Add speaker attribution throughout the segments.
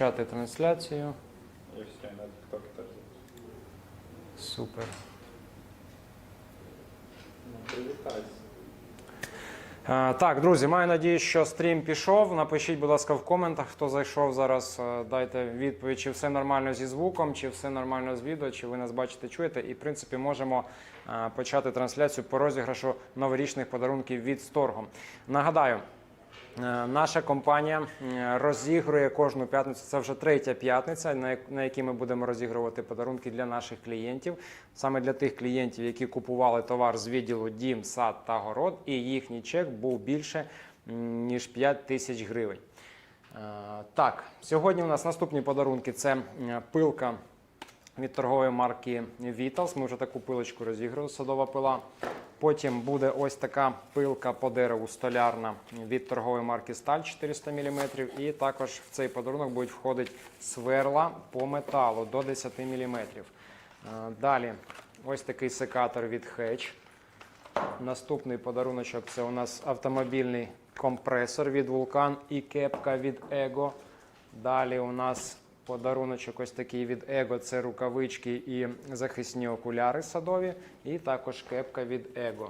Speaker 1: Почати трансляцію.
Speaker 2: І все, на TikTok теж.
Speaker 1: Супер.
Speaker 2: Ну,
Speaker 1: Так, друзі, маю надію, що стрім пішов. Напишіть, будь ласка, в коментах, хто зайшов зараз. е, Дайте відповідь, чи все нормально зі звуком, чи все нормально з відео, чи ви нас бачите, чуєте. І в принципі можемо е, почати трансляцію по розіграшу новорічних подарунків від Сторгом. Нагадаю. Е, Наша компанія е, розігрує кожну п'ятницю. Це вже третя п'ятниця, на якій ми будемо розігрувати подарунки для наших клієнтів, саме для тих клієнтів, які купували товар з відділу Дім, сад та город, і їхній чек був більше ніж 5 тисяч гривень. Е, Так, сьогодні у нас наступні подарунки це пилка від торгової марки Vitals. Ми вже таку пилочку розіграли, садова пила. Потім буде ось така пилка по дереву столярна від торгової марки Сталь 400 мм. І також в цей подарунок будуть входити сверла по металу до 10 мм. Далі ось такий секатор від Hedge. Наступний подаруночок це у нас автомобільний компресор від Vulcan і кепка від Ego. Далі у нас подаруночок ось такий від Ego, це рукавички і захисні окуляри садові, і також кепка від Ego.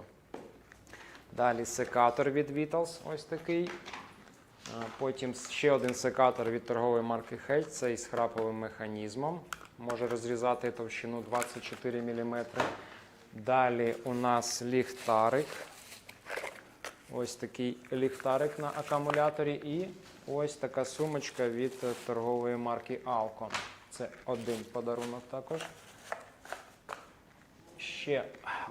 Speaker 1: Далі секатор від Vitals, ось такий. Потім ще один секатор від торгової марки Hedge, цей з храповим механізмом. Може розрізати товщину 24 мм. Далі у нас ліхтарик. Ось такий ліхтарик на акумуляторі. І ось така сумочка від торгової марки Alcon. Це один подарунок також. Ще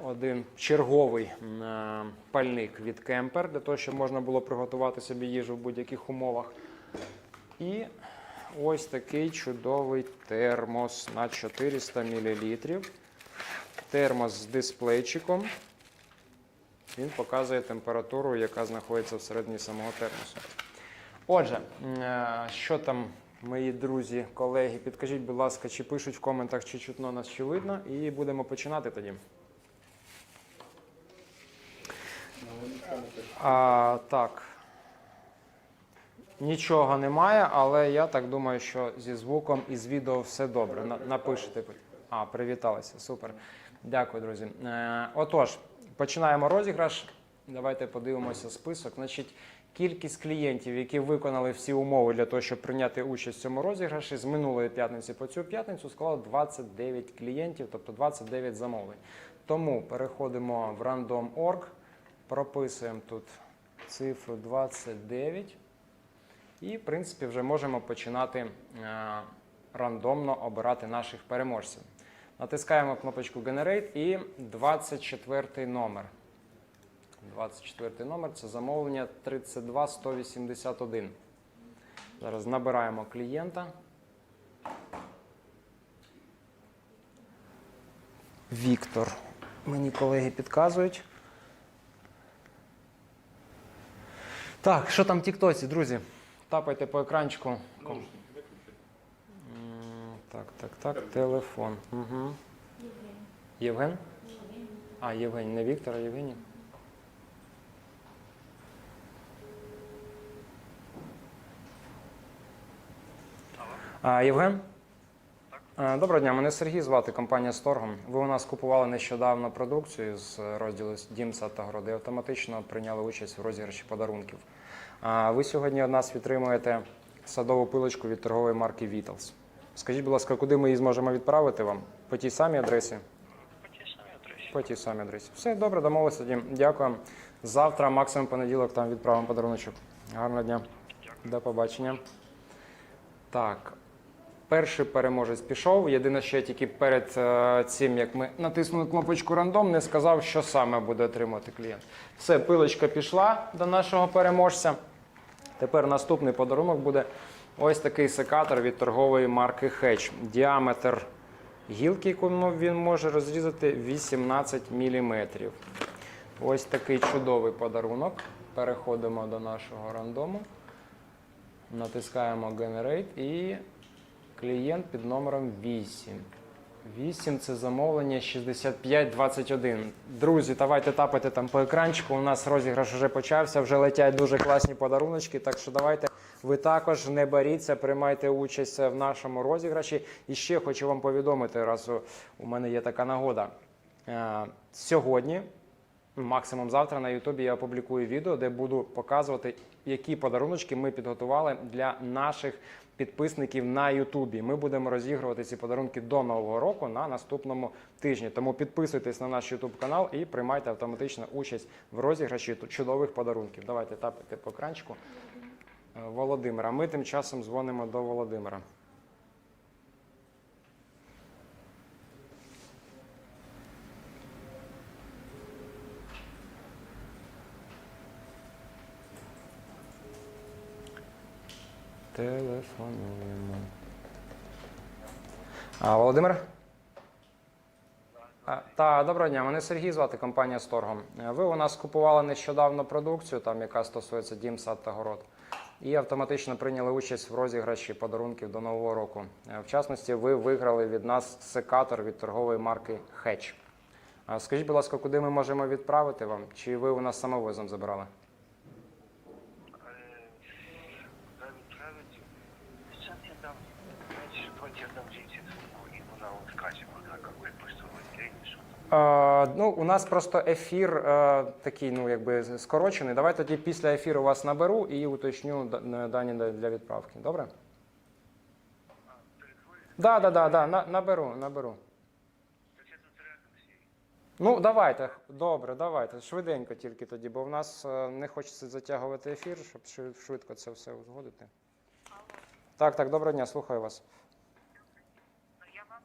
Speaker 1: один черговий е, пальник від Кемпер, для того, щоб можна було приготувати собі їжу в будь-яких умовах. І ось такий чудовий термос на 400 мл. Термос з дисплейчиком. Він показує температуру, яка знаходиться всередині самого термосу. Отже, е, що там, мої друзі, колеги, підкажіть, будь ласка, чи пишуть в коментах, чи чутно нас, чи видно, і будемо починати тоді. А, так. Нічого немає, але я так думаю, що зі звуком і з відео все добре. На- Напишете. А, привіталися. Супер. Дякую, друзі. Е, отож, починаємо розіграш. Давайте подивимося список. Значить, кількість клієнтів, які виконали всі умови для того, щоб прийняти участь в цьому розіграші, з минулої п'ятниці по цю п'ятницю склало 29 клієнтів, тобто 29 замовлень. Тому переходимо в random.org, прописуємо тут цифру 29. І, в принципі, вже можемо починати е, рандомно обирати наших переможців. Натискаємо кнопочку Generate і 24 номер. 24 номер це замовлення 32181. Зараз набираємо клієнта. Віктор. Мені колеги підказують. Так, що там в Тіктоці, друзі? Тапайте по екранчику. Так, так, так, телефон. Угу. Євген? А, Євгеній, не Віктор, а Євгеній. Євген? Доброго дня, мене Сергій звати, компанія Сторгом. Ви у нас купували нещодавно продукцію з розділу Дім сад та городи. Автоматично прийняли участь в розіграші подарунків. А ви сьогодні від нас відтримуєте садову пилочку від торгової марки Vitals. Скажіть, будь ласка, куди ми її зможемо відправити вам? По тій самій адресі?
Speaker 3: По тій самій адресі.
Speaker 1: По тій самій адресі. Все добре, домовилися тоді. Дякую. Завтра, максимум понеділок, там відправимо подаруночок. Гарного дня. До побачення. Так. Перший переможець пішов. Єдине, що я тільки перед е, цим, як ми натиснули кнопочку рандом, не сказав, що саме буде отримувати клієнт. Все, пилочка пішла до нашого переможця. Тепер наступний подарунок буде ось такий секатор від торгової марки Hedge. Діаметр гілки, яку він може розрізати 18 мм. Ось такий чудовий подарунок. Переходимо до нашого рандому. Натискаємо Generate і клієнт під номером 8. 8 це замовлення 6521. Друзі, давайте тапайте там по екранчику. У нас розіграш вже почався, вже летять дуже класні подаруночки. Так що давайте Ви також не боріться, приймайте участь в нашому розіграші. І ще хочу вам повідомити, раз у- у мене є така нагода. Е, Сьогодні, максимум завтра, на Ютубі я опублікую відео, де буду показувати, які подаруночки ми підготували для наших підписників на Ютубі. Ми будемо розігрувати ці подарунки до Нового року на наступному тижні. Тому підписуйтесь на наш Ютуб канал і приймайте автоматично участь в розіграші чудових подарунків. Давайте тапайте по екранчику. Е, Володимира. Ми тим часом дзвонимо до Володимира. Телефонуємо. А, Володимир? Та, доброго дня, мене Сергій звати, компанія Сторгом. Е, Ви у нас купували нещодавно продукцію, там, яка стосується дім, сад та город, і автоматично прийняли участь в розіграші подарунків до Нового року. Е, В частності, ви виграли від нас секатор від торгової марки. А Скажіть, будь ласка, куди ми можемо відправити вам? Чи ви у нас самовозом забирали? Ну, у нас просто ефір е, такий, ну якби скорочений. Давай тоді після ефіру вас наберу і уточню дані для- відправки. Добре? Да, да, да, наберу, наберу. Ну, давайте, добре, давайте. Швиденько тільки тоді, бо в нас е, не хочеться затягувати ефір, щоб швидко це все узгодити. Так, так, доброго дня, слухаю вас.
Speaker 3: Я вам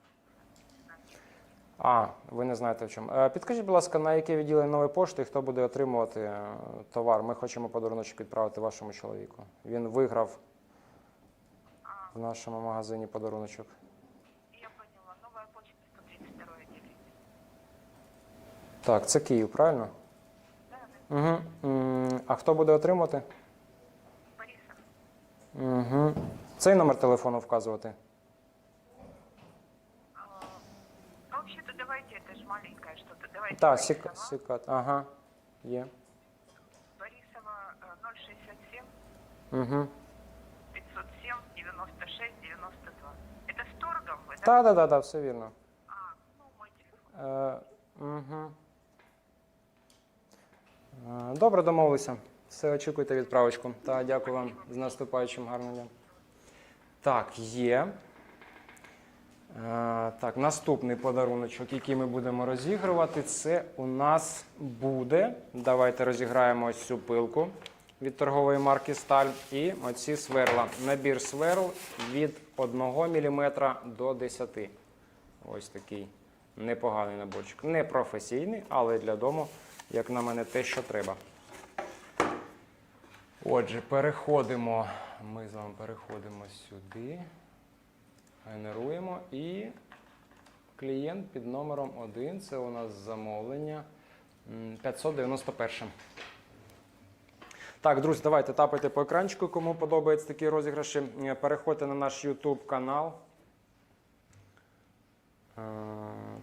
Speaker 1: А, ви не знаєте в чому. Е, Підкажіть, будь ласка, на яке відділення нової пошти, хто буде отримувати е, товар? Ми хочемо подарунок відправити вашому чоловіку. Він виграв в нашому магазині подаруночок.
Speaker 4: Я поняла. Новая почта 132 отделение.
Speaker 1: Так, це Київ, правильно?
Speaker 4: Да, да.
Speaker 1: Угу. А хто буде отримувати?
Speaker 4: Борисов.
Speaker 1: Угу. Цей номер телефону вказувати.
Speaker 4: А, ну, вообще-то давайте, это же маленькое что-то. Давайте.
Speaker 1: Так,
Speaker 4: Борисова.
Speaker 1: сік, сікат. Ага. Є.
Speaker 4: Борисова э, 067
Speaker 1: Угу.
Speaker 4: 507 96 92. Это с торгом вы, да?
Speaker 1: Так, так, так, так, все вірно.
Speaker 4: А, ну, мой телефон.
Speaker 1: Е, угу. Е, Добре, домовилися. Все, очікуйте відправочку. Та дякую вам з наступаючим гарним днем. Так, є. Е, так, наступний подаруночок, який ми будемо розігрувати, це у нас буде. Давайте розіграємо ось цю пилку від торгової марки Сталь і оці сверла. Набір сверл від 1 мм до 10 Ось такий непоганий наборчик. Не професійний, але для дому, як на мене, те, що треба. Отже, переходимо. Ми з вами переходимо сюди. Генеруємо і клієнт під номером 1. Це у нас замовлення 591. Так, друзі, давайте тапайте по екранчику, кому подобаються такі розіграші. Е, Переходьте на наш YouTube канал. Е,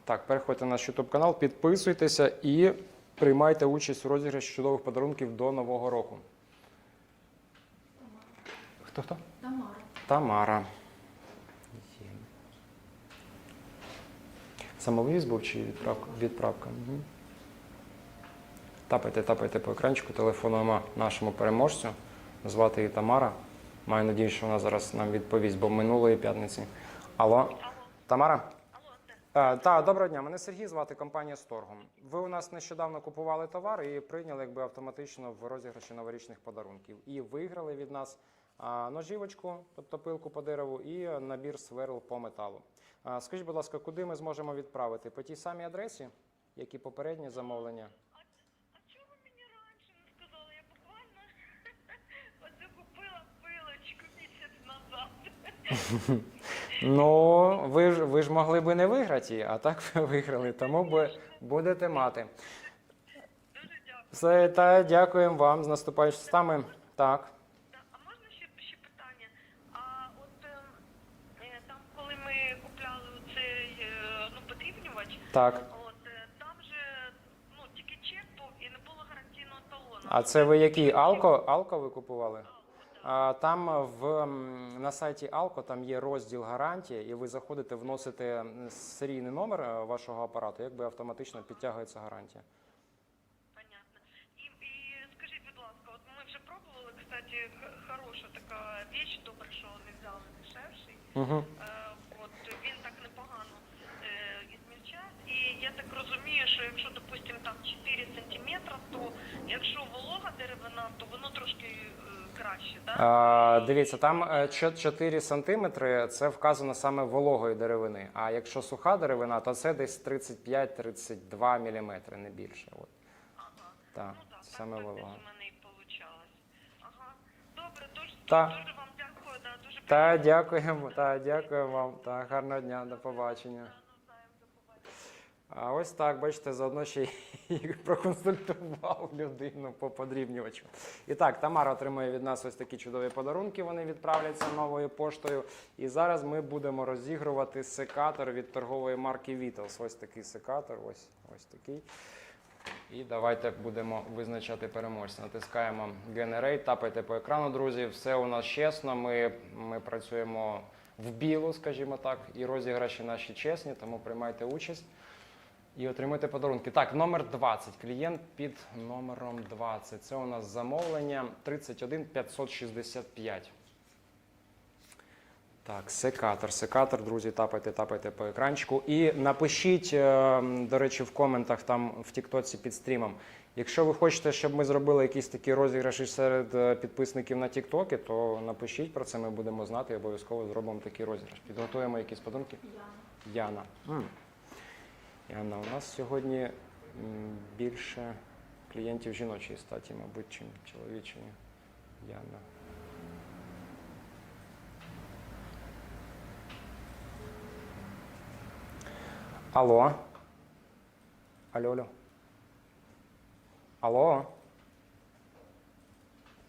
Speaker 1: Так, переходьте на наш YouTube канал, підписуйтеся і приймайте участь у розіграші чудових подарунків до Нового року. Хто хто?
Speaker 5: Тамара.
Speaker 1: Тамара. Є. Самовивіз був чи відправка? Відправка. Угу. Тапайте, тапайте по екранчику, телефонуємо нашому переможцю. Звати її Тамара. Маю надію, що вона зараз нам відповість, бо минулої п'ятниці. Алло, Тамара?
Speaker 4: Алло.
Speaker 1: Е, Так, доброго дня. Мене Сергій звати компанія Сторгом. Ви у нас нещодавно купували товар і прийняли якби автоматично в розіграші новорічних подарунків. І виграли від нас ножівочку, тобто пилку по дереву, і набір сверл по металу. А, Скажіть, будь ласка, куди ми зможемо відправити? По тій самій адресі, як і попереднє замовлення?
Speaker 4: А чого мені раніше не сказали? Я буквально оце купила пилочку місяць назад.
Speaker 1: Ну, ви ж ви ж могли би не виграти її, а так ви виграли, тому ви будете мати.
Speaker 4: Дуже дякую.
Speaker 1: Все, та дякуємо вам з наступаючим стами. Так.
Speaker 4: Да, А можна ще, ще питання? А от ем, е, там, коли ми купляли цей е, ну, подрібнювач,
Speaker 1: Так.
Speaker 4: от е, там же ну, тільки чек був і не було гарантійного талону.
Speaker 1: А це ви який? Алко? Алко ви купували? А, Там в, м, на сайті Alco там є розділ гарантія, і ви заходите, вносите серійний номер е, вашого апарату, якби автоматично підтягується гарантія.
Speaker 4: Понятно. І, і скажіть, будь ласка, от ми вже пробували, кстати, х- хороша така віч, добре, що не взяли дешевший.
Speaker 1: Угу.
Speaker 4: Е, от він так непогано е, ізмільчає. І я так розумію, що якщо, допустим, там 4 сантиметри, то якщо волога деревина, то воно трошки е, краще, так?
Speaker 1: А, дивіться, там е, 4 сантиметри це вказано саме вологої деревини. А якщо суха деревина, то це десь 35-32 міліметри, не більше. От.
Speaker 4: Ага.
Speaker 1: Так,
Speaker 4: ну так,
Speaker 1: саме
Speaker 4: так, так
Speaker 1: волога.
Speaker 4: у мене і получалось. Ага. Добре, дуже,
Speaker 1: Та.
Speaker 4: дуже вам дякую, да, дуже
Speaker 1: Та дякуємо, та дякую вам. Та гарного дня, до побачення. А ось так, бачите, заодно ще й проконсультував людину по подрібнювачу. І так, Тамара отримує від нас ось такі чудові подарунки. Вони відправляться новою поштою. І зараз ми будемо розігрувати секатор від торгової марки Vitals. Ось такий секатор, ось, ось такий. І давайте будемо визначати переможця. Натискаємо Generate, тапайте по екрану, друзі. Все у нас чесно. Ми, ми працюємо в білу, скажімо так, і розіграші наші чесні, тому приймайте участь і отримуйте подарунки. Так, номер 20. Клієнт під номером 20. Це у нас замовлення 31 565. Так, секатор, секатор, друзі, тапайте, тапайте по екранчику. І напишіть, е, до речі, в коментах там в Тіктоці під стрімом. Якщо ви хочете, щоб ми зробили якісь такі розіграші серед е, підписників на Тіктокі, то напишіть про це, ми будемо знати і обов'язково зробимо такий розіграш. Підготуємо якісь подарунки. Яна. Яна. Яна, у нас сьогодні більше клієнтів жіночої статі, мабуть, чим чоловічої. Яна. Алло. Алло, алло. Алло.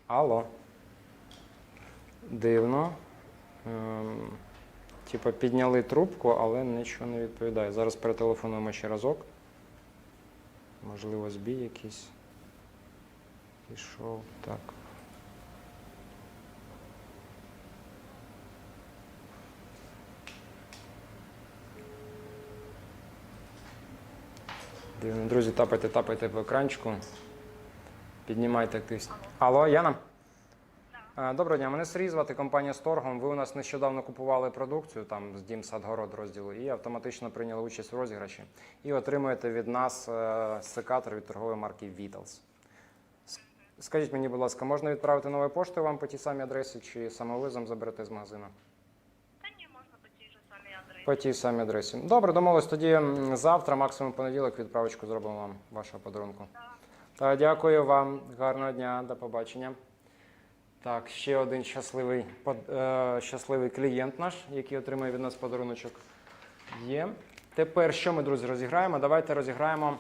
Speaker 1: Алло. Дивно. Ем, типа підняли трубку, але нічого не відповідає. Зараз перетелефонуємо ще разок. Можливо, збій якийсь. Пішов. Так. Друзі, тапайте, тапайте по екранчику. Піднімайте активність. Алло, Яна? Доброго дня, мене Сергій звати компанія Сторгом. Ви у нас нещодавно купували продукцію там з Дім Садгород розділу і автоматично прийняли участь в розіграші. І отримуєте від нас е, секатор від торгової марки Vitals. Скажіть мені, будь ласка, можна відправити новою поштою вам по тій самій адресі, чи самовизом заберете з магазину?
Speaker 4: Та ні, можна по тій же самій адресі.
Speaker 1: По тій самій адресі. Добре, домовились. Тоді завтра, максимум понеділок, відправочку зробимо вам вашого подарунку. Та дякую вам. Гарного дня, до побачення. Так, ще один щасливий, е, щасливий клієнт наш, який отримує від нас подаруночок. Є. Тепер що ми, друзі, розіграємо? Давайте розіграємо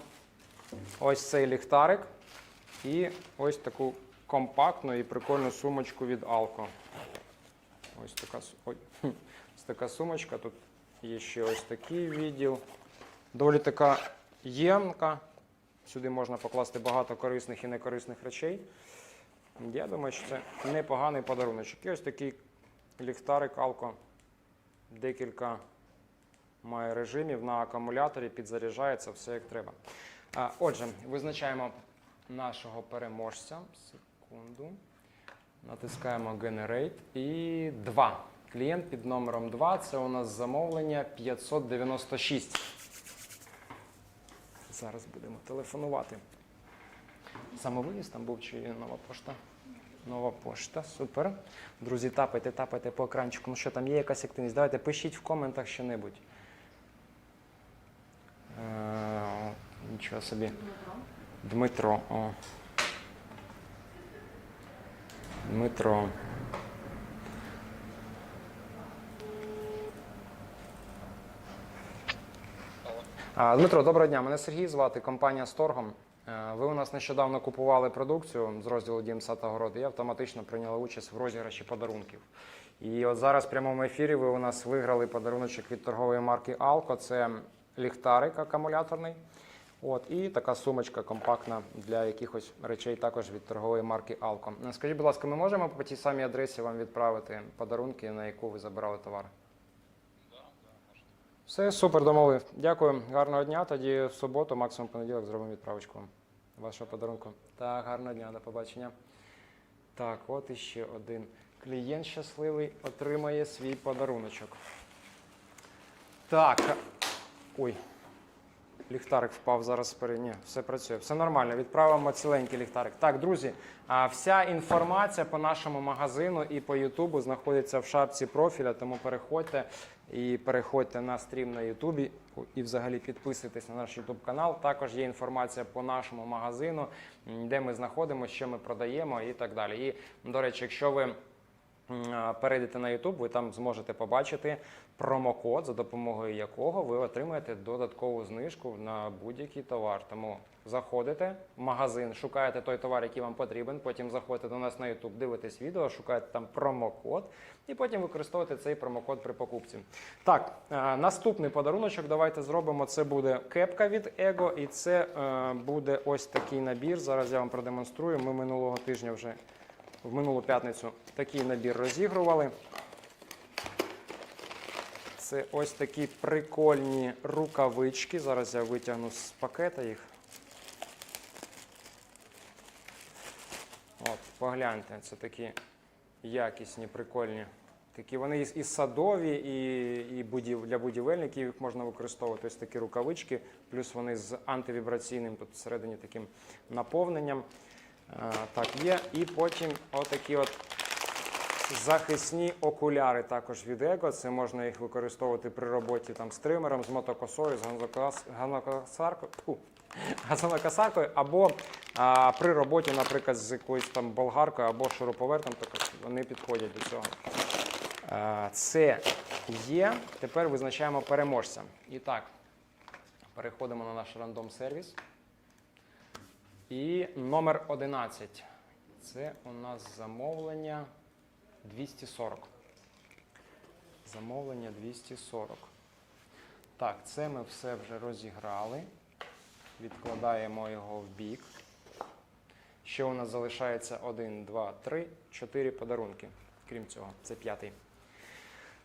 Speaker 1: ось цей ліхтарик і ось таку компактну і прикольну сумочку від Alco. Ось така, ось така сумочка. Тут є ще ось такий відділ. Доволі така ємка. Сюди можна покласти багато корисних і некорисних речей. Я думаю, що це непоганий подарунок. Ось такий ліхтарик Алко. Декілька має режимів на акумуляторі, підзаряджається, все як треба. Отже, визначаємо нашого переможця. Секунду. Натискаємо Generate. І 2. Клієнт під номером 2. Це у нас замовлення 596. Зараз будемо телефонувати. Самовиїзд там був чи нова пошта? Нова пошта, супер. Друзі, тапайте, тапайте по екранчику. Ну що там є якась активність? Давайте пишіть в коментах що-небудь. Е, нічого собі. Дмитро. О. Дмитро. Дмитро, доброго дня. Мене Сергій звати, компанія Сторгом. Ви у нас нещодавно купували продукцію з розділу Дім та Город і автоматично прийняли участь в розіграші подарунків. І от зараз в прямому ефірі ви у нас виграли подаруночок від торгової марки Alco. Це ліхтарик акумуляторний. От, і така сумочка компактна для якихось речей також від торгової марки. Е, Скажіть, будь ласка, ми можемо по тій самій адресі вам відправити подарунки, на яку ви забирали товар? Все, супер, домовив. Дякую. Гарного дня. Тоді в суботу, максимум понеділок, зробимо відправочку вашого подарунку. Так, гарного дня, до побачення. Так, от іще один клієнт щасливий отримає свій подаруночок. Так. Ой. Ліхтарик впав зараз. Ні, все працює, все нормально. Відправимо ціленький ліхтарик. Так, друзі, вся інформація по нашому магазину і по Ютубу знаходиться в шапці профіля, тому переходьте і переходьте на стрім на Ютубі і взагалі підписуйтесь на наш Ютуб канал. Також є інформація по нашому магазину, де ми знаходимося, що ми продаємо і так далі. І, до речі, якщо ви перейдете на YouTube, ви там зможете побачити промокод, за допомогою якого ви отримаєте додаткову знижку на будь-який товар. Тому заходите в магазин, шукаєте той товар, який вам потрібен. Потім заходите до нас на YouTube, дивитесь відео, шукаєте там промокод, і потім використовуєте цей промокод при покупці. Так, е, наступний подаруночок. Давайте зробимо. Це буде кепка від Ego, і це е, буде ось такий набір. Зараз я вам продемонструю. Ми минулого тижня вже в минулу п'ятницю такий набір розігрували. Це ось такі прикольні рукавички. Зараз я витягну з пакета їх. От, погляньте, це такі якісні, прикольні. Такі вони і, садові, і, і будів, для будівельників їх можна використовувати. Ось такі рукавички, плюс вони з антивібраційним тут всередині таким наповненням. А, так, є. І потім отакі от захисні окуляри також від Его. Це можна їх використовувати при роботі там, з тримером, з мотокосою, з газонокосаркою. Фу, газонокосаркою, або а, при роботі, наприклад, з якоюсь там болгаркою або шуруповертом, також вони підходять до цього. А, Це є. Тепер визначаємо переможця. І так, переходимо на наш рандом сервіс. І номер 11. Це у нас замовлення 240. Замовлення 240. Так, це ми все вже розіграли. Відкладаємо його в бік. Ще у нас залишається 1, 2, 3, 4 подарунки. Крім цього, це п'ятий.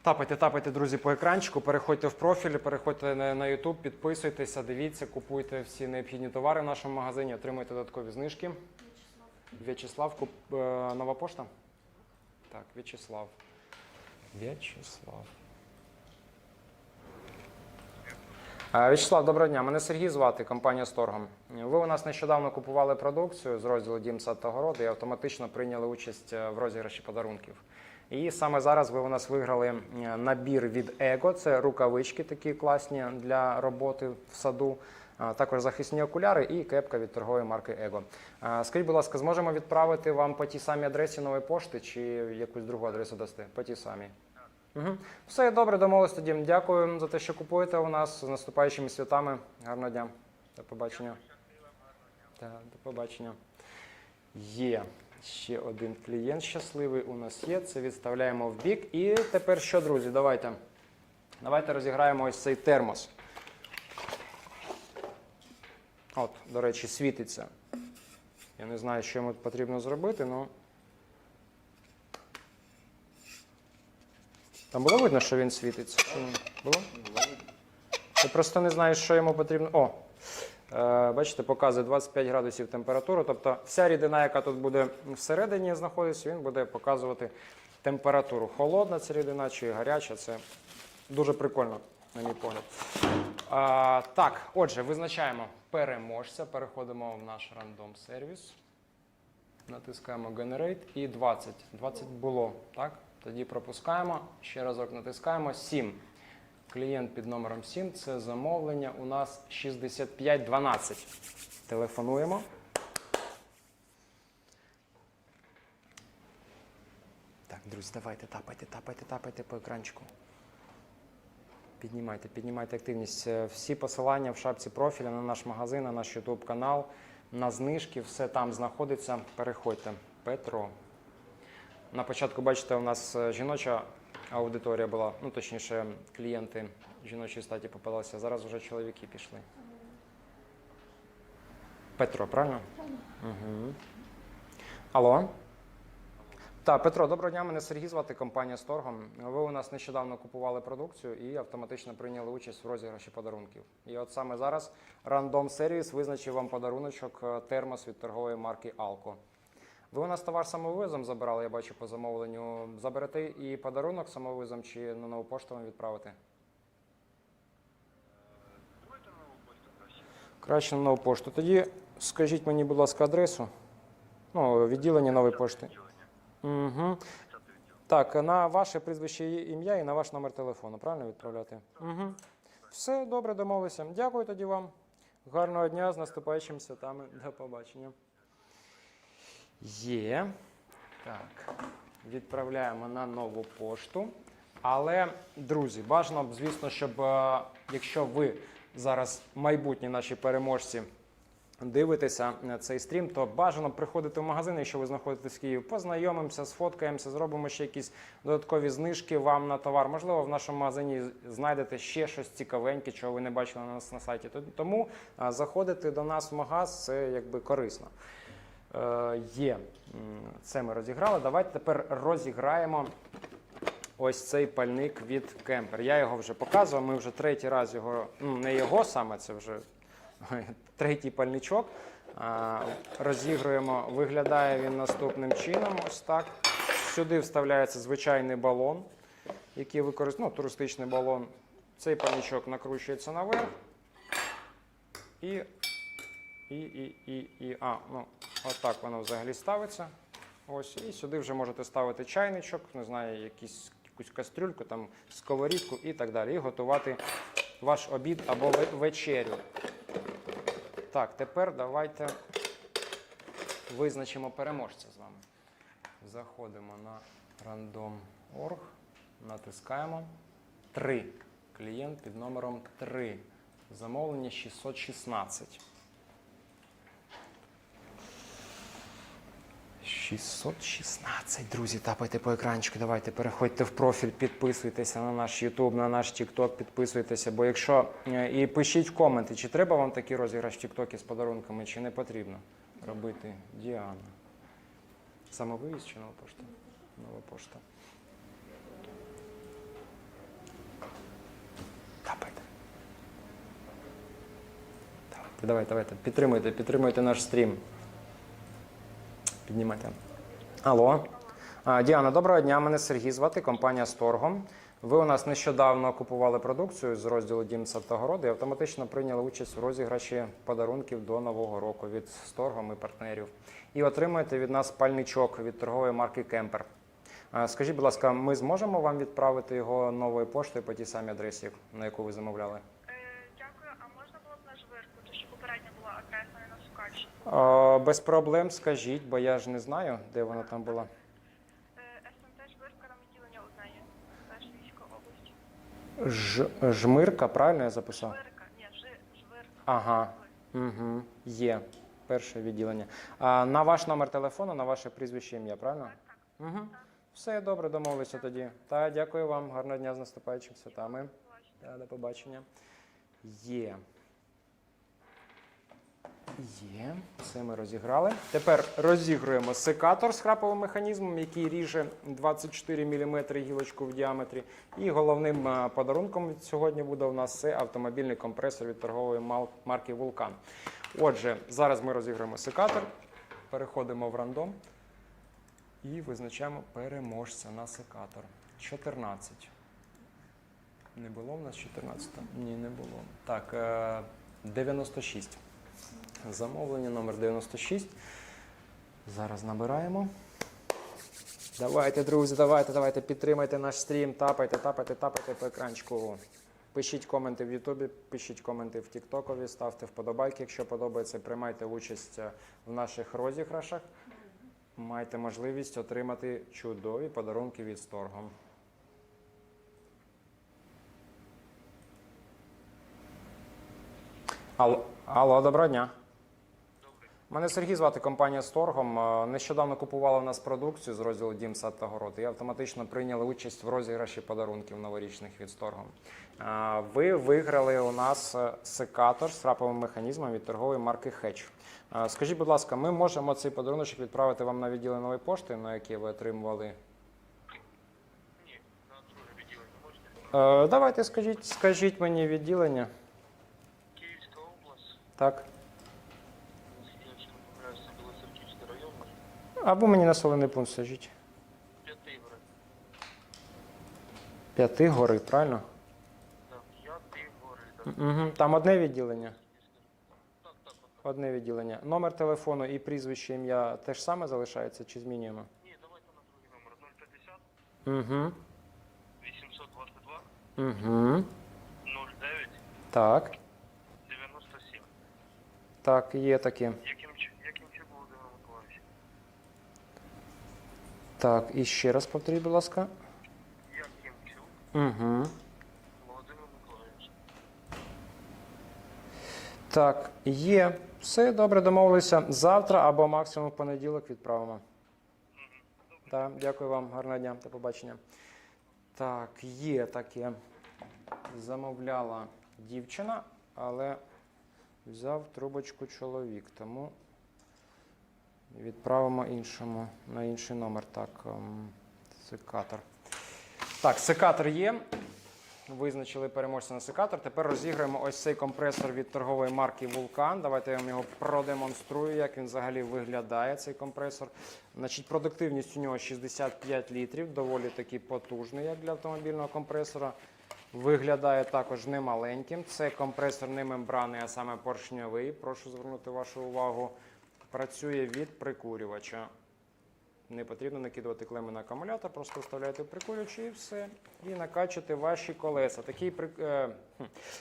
Speaker 1: Тапайте, тапайте, друзі, по екранчику, переходьте в профіль, переходьте на, YouTube, підписуйтеся, дивіться, купуйте всі необхідні товари в нашому магазині, отримуйте додаткові знижки. В'ячеслав, е, нова пошта? Так, В'ячеслав. В'ячеслав. Е, В'ячеслав, доброго дня. Мене Сергій звати, компанія Сторгом. Ви у нас нещодавно купували продукцію з розділу Дім сад та городи і автоматично прийняли участь е, в розіграші подарунків. І саме зараз ви у нас виграли е, набір від Его. Це рукавички такі класні для роботи в саду. Також захисні окуляри і кепка від торгової марки Его. Скажіть, будь ласка, зможемо відправити вам по тій самій адресі нової пошти чи якусь другу адресу дасте? По тій самій. Угу. Все добре, домовились тоді. Дякую за те, що купуєте у нас з наступаючими святами. Гарного дня. До побачення. Так, до побачення. Є ще один клієнт щасливий у нас є. Це відставляємо в бік. І тепер що, друзі? Давайте. Давайте розіграємо ось цей термос. От, до речі, світиться. Я не знаю, що йому потрібно зробити, але. Там було видно, що він світиться? Чи ні? Було? Ти просто не знаєш, що йому потрібно. О! Е, бачите, показує 25 градусів температуру. Тобто вся рідина, яка тут буде всередині знаходиться, він буде показувати температуру. Холодна ця рідина чи гаряча. Це дуже прикольно, на мій погляд. А, так, отже, визначаємо переможця. Переходимо в наш рандом сервіс. Натискаємо Generate і 20. 20 було, так? Тоді пропускаємо. Ще разок натискаємо 7. Клієнт під номером 7 це замовлення у нас 6512. Телефонуємо. Так, друзі, давайте тапайте, тапайте, тапайте по екранчику. Піднімайте, піднімайте активність. Е, Всі посилання в шапці профіля на наш магазин, на наш YouTube канал, на знижки, все там знаходиться. Переходьте. Петро. На початку, бачите, у нас е, жіноча аудиторія була, ну точніше, клієнти жіночої статі попалися. Зараз вже чоловіки пішли. Петро, правильно? Угу. Алло. Так, Петро, доброго дня. Мене Сергій звати компанія Сторгом. Ви у нас нещодавно купували продукцію і автоматично прийняли участь в розіграші подарунків. І от саме зараз Random Service визначив вам подаруночок е, термос від торгової марки Alco. Ви у нас товар самовивозом забирали, я бачу по замовленню. Заберете і подарунок самовивозом чи на нову пошту вам відправити?
Speaker 3: Краще.
Speaker 1: Краще на нову пошту. Тоді скажіть мені, будь ласка, адресу. Ну, відділення нової пошти. Угу. Так, на ваше прізвище і ім'я і на ваш номер телефону, правильно відправляти? Угу. Все добре, домовилися. Дякую тоді вам. Гарного дня з наступаючими святами. До побачення. Є. Так. Відправляємо на нову пошту. Але, друзі, бажано звісно, щоб е, якщо ви зараз майбутні наші переможці дивитеся цей стрім, то бажано приходити в магазин, якщо ви знаходитесь в Києві, познайомимося, сфоткаємося, зробимо ще якісь додаткові знижки вам на товар. Можливо, в нашому магазині знайдете ще щось цікавеньке, чого ви не бачили на нас на сайті. Тому заходити до нас в магаз це якби корисно. Е, Є. Це ми розіграли. Давайте тепер розіграємо ось цей пальник від Кемпер. Я його вже показував. Ми вже третій раз його, ну не його саме, це вже третій пальничок. Розігруємо. Виглядає він наступним чином. Ось так. Сюди вставляється звичайний балон, який використовує, ну, туристичний балон. Цей пальничок накручується наверх. І, і, і, і, і. А, ну, отак воно взагалі ставиться. Ось, і сюди вже можете ставити чайничок, не знаю, якісь, якусь кастрюльку, там, сковорідку і так далі. І готувати ваш обід або вечерю. Так, тепер давайте визначимо переможця з вами. Заходимо на random.org, натискаємо 3. Клієнт під номером 3. Замовлення 616. 616, друзі, тапайте по екранчику. Давайте переходьте в профіль, підписуйтеся на наш YouTube, на наш TikTok, підписуйтеся. Бо якщо е, і пишіть в коменти, чи треба вам такий розіграш в TikTok з подарунками, чи не потрібно робити Діана. Самовивіз чи нова пошта? Нова пошта. Тапайте. Давайте, давайте. Підтримуйте, підтримуйте наш стрім. Піднімайте. Алло. Діана, доброго дня. Мене Сергій звати, компанія Сторгом. Ви у нас нещодавно купували продукцію з розділу Дім Савтогороди і автоматично прийняли участь у розіграші подарунків до Нового року від Сторгом і партнерів. І отримуєте від нас пальничок від торгової марки Кемпер. Скажіть, будь ласка, ми зможемо вам відправити його новою поштою по тій самій адресі, на яку ви замовляли?
Speaker 4: Е, дякую, а можна було б на жвирку, тому що попередня була адреса не на Сукачі.
Speaker 1: А, Без проблем скажіть, бо я ж не знаю, де вона там була.
Speaker 4: Е, СМТ жвирка там відділення одне є. Теж Львівська область.
Speaker 1: Ж, жмирка, правильно я записав?
Speaker 4: Жвирка, ні, жи, жвирка.
Speaker 1: Ага. Угу. Є. Перше відділення. А, на ваш номер телефону, на ваше прізвище ім'я, правильно?
Speaker 4: Так, так.
Speaker 1: Угу. Все добре, домовилися тоді. Та дякую вам. Гарного дня з наступаючим святами. Та, до побачення. Є. Є. Це ми розіграли. Тепер розігруємо секатор з храповим механізмом, який ріже 24 мм гілочку в діаметрі. І головним е, подарунком сьогодні буде у нас це автомобільний компресор від торгової марки Вулкан. Отже, зараз ми розіграємо секатор, переходимо в рандом і визначаємо переможця на секатор. 14. Не було в нас 14? Ні, не було. Так, е, 96. Замовлення номер 96. Зараз набираємо. Давайте, друзі, давайте, давайте, підтримайте наш стрім, тапайте, тапайте, тапайте по екранчику. Пишіть коменти в Ютубі, пишіть коменти в Тіктокові, ставте вподобайки, якщо подобається, приймайте участь е, в наших розіграшах. Маєте можливість отримати чудові подарунки від Сторгом. Алло, алло, доброго дня. Мене Сергій звати компанія Сторгом. Е, Нещодавно купували у нас продукцію з розділу Дім сад та город і автоматично прийняли участь в розіграші подарунків новорічних від Сторгом. Е, Ви виграли у нас е, секатор з раповим механізмом від торгової марки Хеч. Скажіть, будь ласка, ми можемо цей подарунок відправити вам на відділення нової пошти, на яке ви отримували?
Speaker 3: Ні, на друге відділення можете?
Speaker 1: Давайте скажіть, скажіть мені відділення.
Speaker 3: Київська область,
Speaker 1: Так.
Speaker 3: якщо не помиляюся, Білоцерківський район,
Speaker 1: Або мені населений пункт скажіть.
Speaker 3: П'ятигори.
Speaker 1: П'яти гори, правильно?
Speaker 3: Так, П'ятигори, так.
Speaker 1: Угу. Там одне відділення.
Speaker 3: Так, так, от.
Speaker 1: Одне відділення. Номер телефону і прізвище ім'я теж саме залишається чи змінюємо?
Speaker 3: Ні, давайте на другий номер. 050
Speaker 1: Угу.
Speaker 3: 822
Speaker 1: Угу.
Speaker 3: 09
Speaker 1: Так.
Speaker 3: 97.
Speaker 1: Так, є таке.
Speaker 3: Яким, чи- яким чи Володимир Миколаївич?
Speaker 1: Так, і ще раз повторіть, будь ласка. Угу.
Speaker 3: Володимир Миколаївич?
Speaker 1: Так, є. Все добре, домовилися. Завтра або максимум в понеділок відправимо. Так, дякую вам, гарного дня, до побачення. Так, є таке. Замовляла дівчина, але взяв трубочку чоловік, тому відправимо іншому на інший номер. Так, ем, секатор. Так, секатор є. Визначили переможця на секатор. Тепер розіграємо ось цей компресор від торгової марки Вулкан. Давайте я вам його продемонструю, як він взагалі виглядає, цей компресор. Значить, продуктивність у нього 65 літрів, доволі таки потужний, як для автомобільного компресора. Виглядає також немаленьким. Це компресор не мембранний, а саме поршньовий. Прошу звернути вашу увагу. Працює від прикурювача. Не потрібно накидувати клеми на акумулятор, просто вставляєте в прикурювач і все. І накачуєте ваші колеса. Такий, при- е,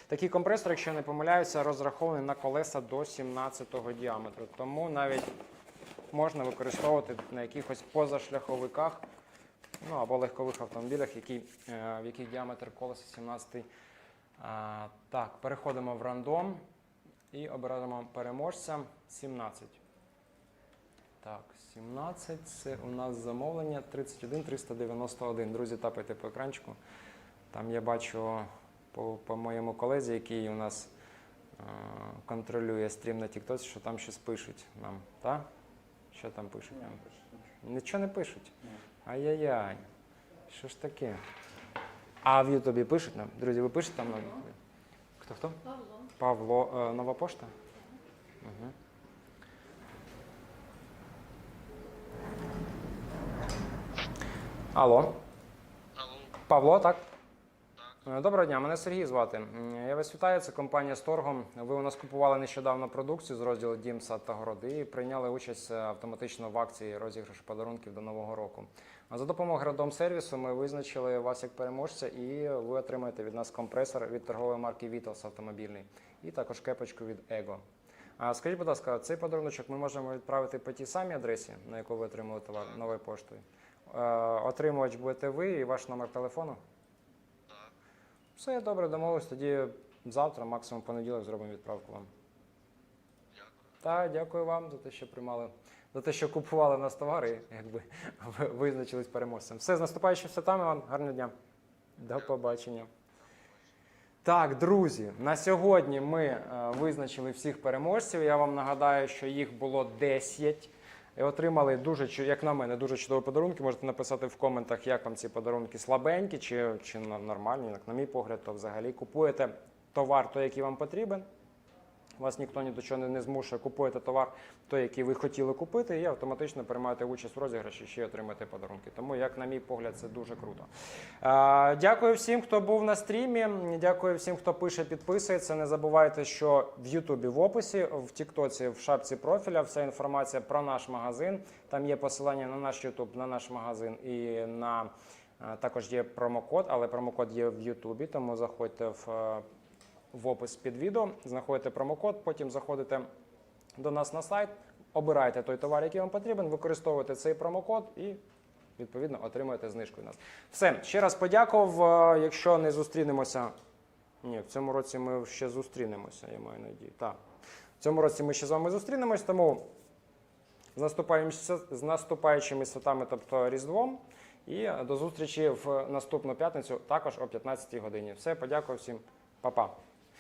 Speaker 1: такий компресор, якщо не помиляюся, розрахований на колеса до 17-го діаметру. Тому навіть можна використовувати на якихось позашляховиках ну, або легкових автомобілях, які, е, в яких діаметр колеса 17. А, так, переходимо в рандом і обираємо переможця 17. Так, 17 це у нас замовлення 31 391. Друзі, тапайте по екранчику. Там я бачу по, по моєму колезі, який у нас е, контролює стрім на TikTok, що там щось пишуть нам. Так? Що там пишуть? Нам?
Speaker 2: пише нічого.
Speaker 1: Не пишуть. Ай-яй-яй. Що ж таке? А в Ютубі пишуть нам? Друзі, ви пишете там на Хто хто?
Speaker 5: Павло.
Speaker 1: Павло, е, нова пошта? Угу. Алло.
Speaker 3: Алло,
Speaker 1: Павло, так?
Speaker 3: так.
Speaker 1: Е, Доброго дня, мене Сергій звати. Я вас вітаю, це компанія Сторгом. Ви у нас купували нещодавно продукцію з розділу Дім, сад та городи і прийняли участь е, автоматично в акції розіграшу подарунків до Нового року. За допомогою Градом сервісу ми визначили вас як переможця, і ви отримаєте від нас компресор від торгової марки Vitos автомобільний і також кепочку від Ego. А скажіть, будь ласка, цей подарунок ми можемо відправити по тій самій адресі, на яку ви отримали товар новою поштою. Е, Отримувач будете ви і ваш номер телефону.
Speaker 3: Так.
Speaker 1: Все добре, домовились. Тоді завтра, максимум понеділок, зробимо відправку вам.
Speaker 3: Дякую.
Speaker 1: Так, дякую вам за те, що приймали, за те, що купували в нас товари, якби визначились переможцем. Все, з наступаючим святами вам, гарного дня. До побачення. Так, друзі, на сьогодні ми е, визначили всіх переможців. Я вам нагадаю, що їх було 10. І отримали дуже, як на мене, дуже чудові подарунки. Можете написати в коментах, як вам ці подарунки слабенькі чи, чи нормальні. Як на мій погляд, то взагалі купуєте товар, той, який вам потрібен. Вас ніхто ні до чого не- змушує. Купуєте товар, той, який ви хотіли купити, і автоматично приймаєте участь в розіграші, ще й отримаєте подарунки. Тому, як на мій погляд, це дуже круто. Дякую всім, хто був на стрімі. Дякую всім, хто пише, підписується. Не забувайте, що в Ютубі в описі, в Тіктоці, в шапці профіля вся інформація про наш магазин. Там є посилання на наш Ютуб, на наш магазин і на також є промокод, але промокод є в Ютубі, тому заходьте в. В опис під відео, знаходите промокод, потім заходите до нас на сайт, обираєте той товар, який вам потрібен, використовуєте цей промокод і відповідно отримуєте знижку від нас. Все, ще раз подякував. Е, Якщо не зустрінемося, ні, в цьому році ми ще зустрінемося, я маю надію. Так. В цьому році ми ще з вами зустрінемось, тому З наступаючими, з наступаючими святами, тобто Різдвом. І до зустрічі в наступну п'ятницю, також о 15 годині. Все, подякую всім, Па-па.